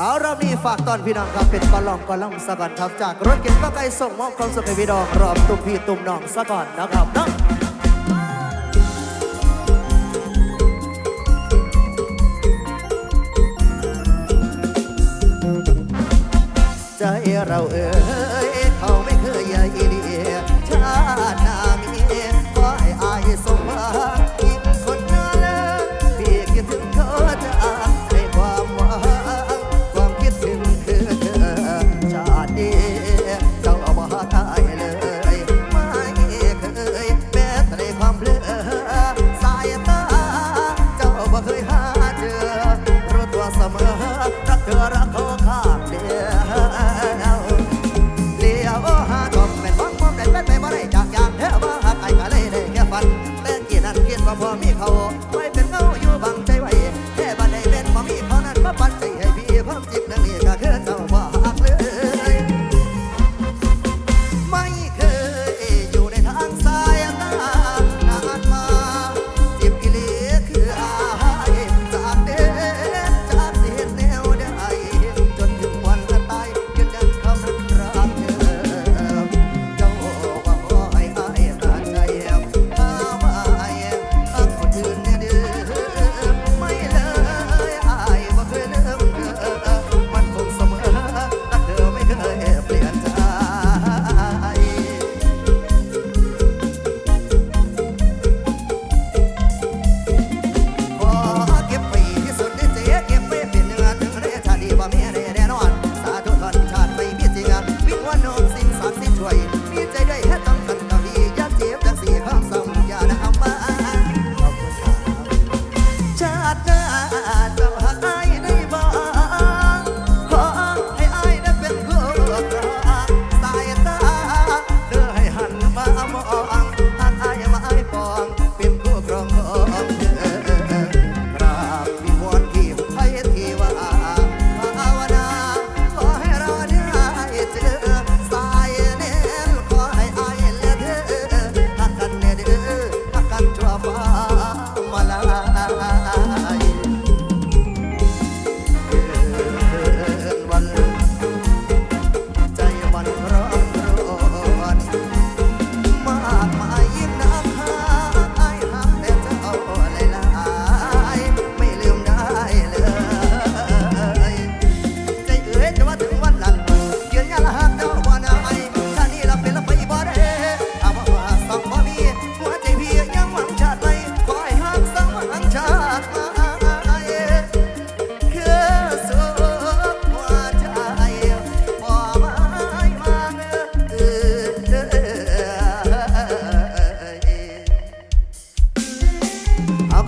เอารอบนี้ฝากตอนพี่น้องครับเป็นกอลองกอลองสะก่อนครับจากรถเก๋งป้าไก่ส่งมอบความสุขให้พี่น้องรอบตุ้มพี่ตุ้มน้องสะก่อนนะครับเนาะใจเราเอ๋ยเขาไม่เคยใหญ่ดี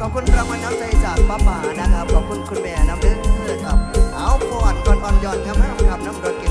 ขอบคุณรางวัลน้ำใจจากป้าป่านะครับ ขอบคุณคุณแม่น้ำเด้อครับ เอาพอดก่อนอ่อนยอนครับห้ามขับน้ำรถเก๋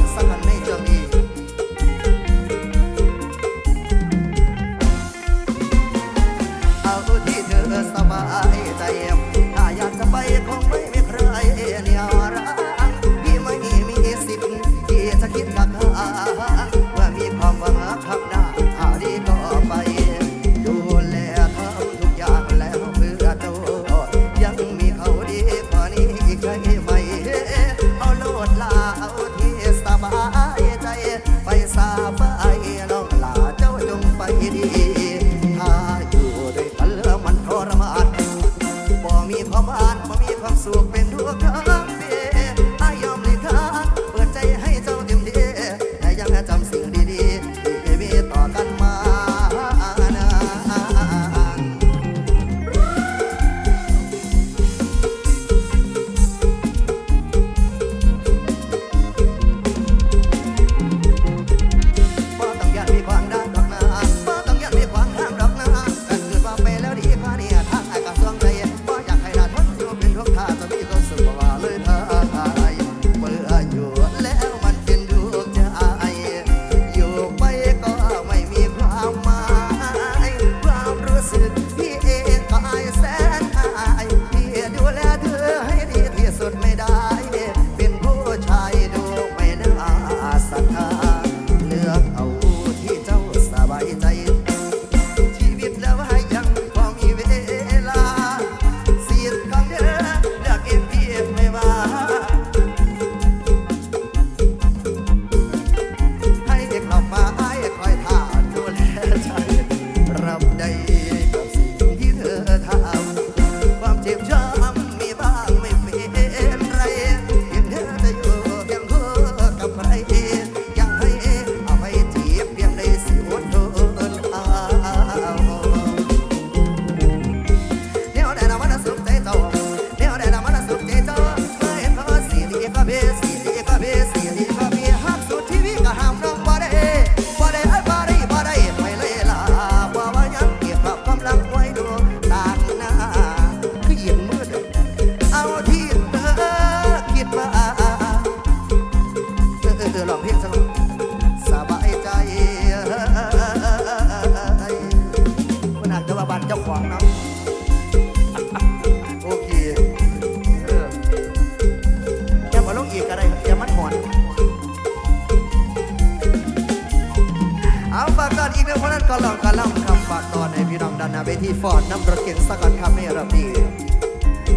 วทีฟอร์ดน้ำรถเข็นสกัดคำให้เราดี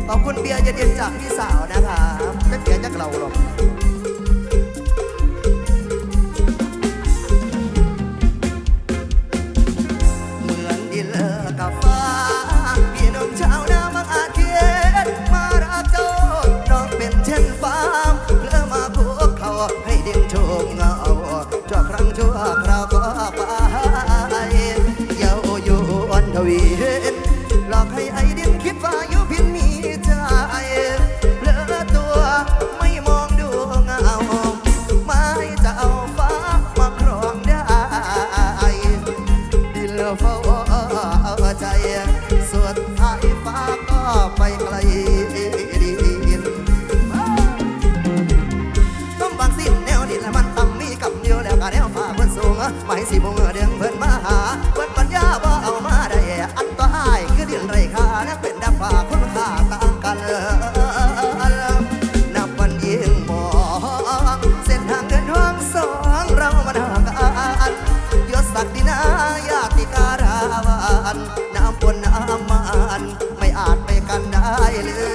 ขอบคุณเบียร์เย็นจากพี่สาวนะครับไม่เสียจากเราหรอก เฝ้าใจ ส่วนไอ้ฟ้าก็ไปไกลดินต้องบางสิ้นแนวดินและมันต้อมีกับเดียวแล้วก็แนวฟ้าเนสูงไม่สิงเดือนเพิ่นายเลือ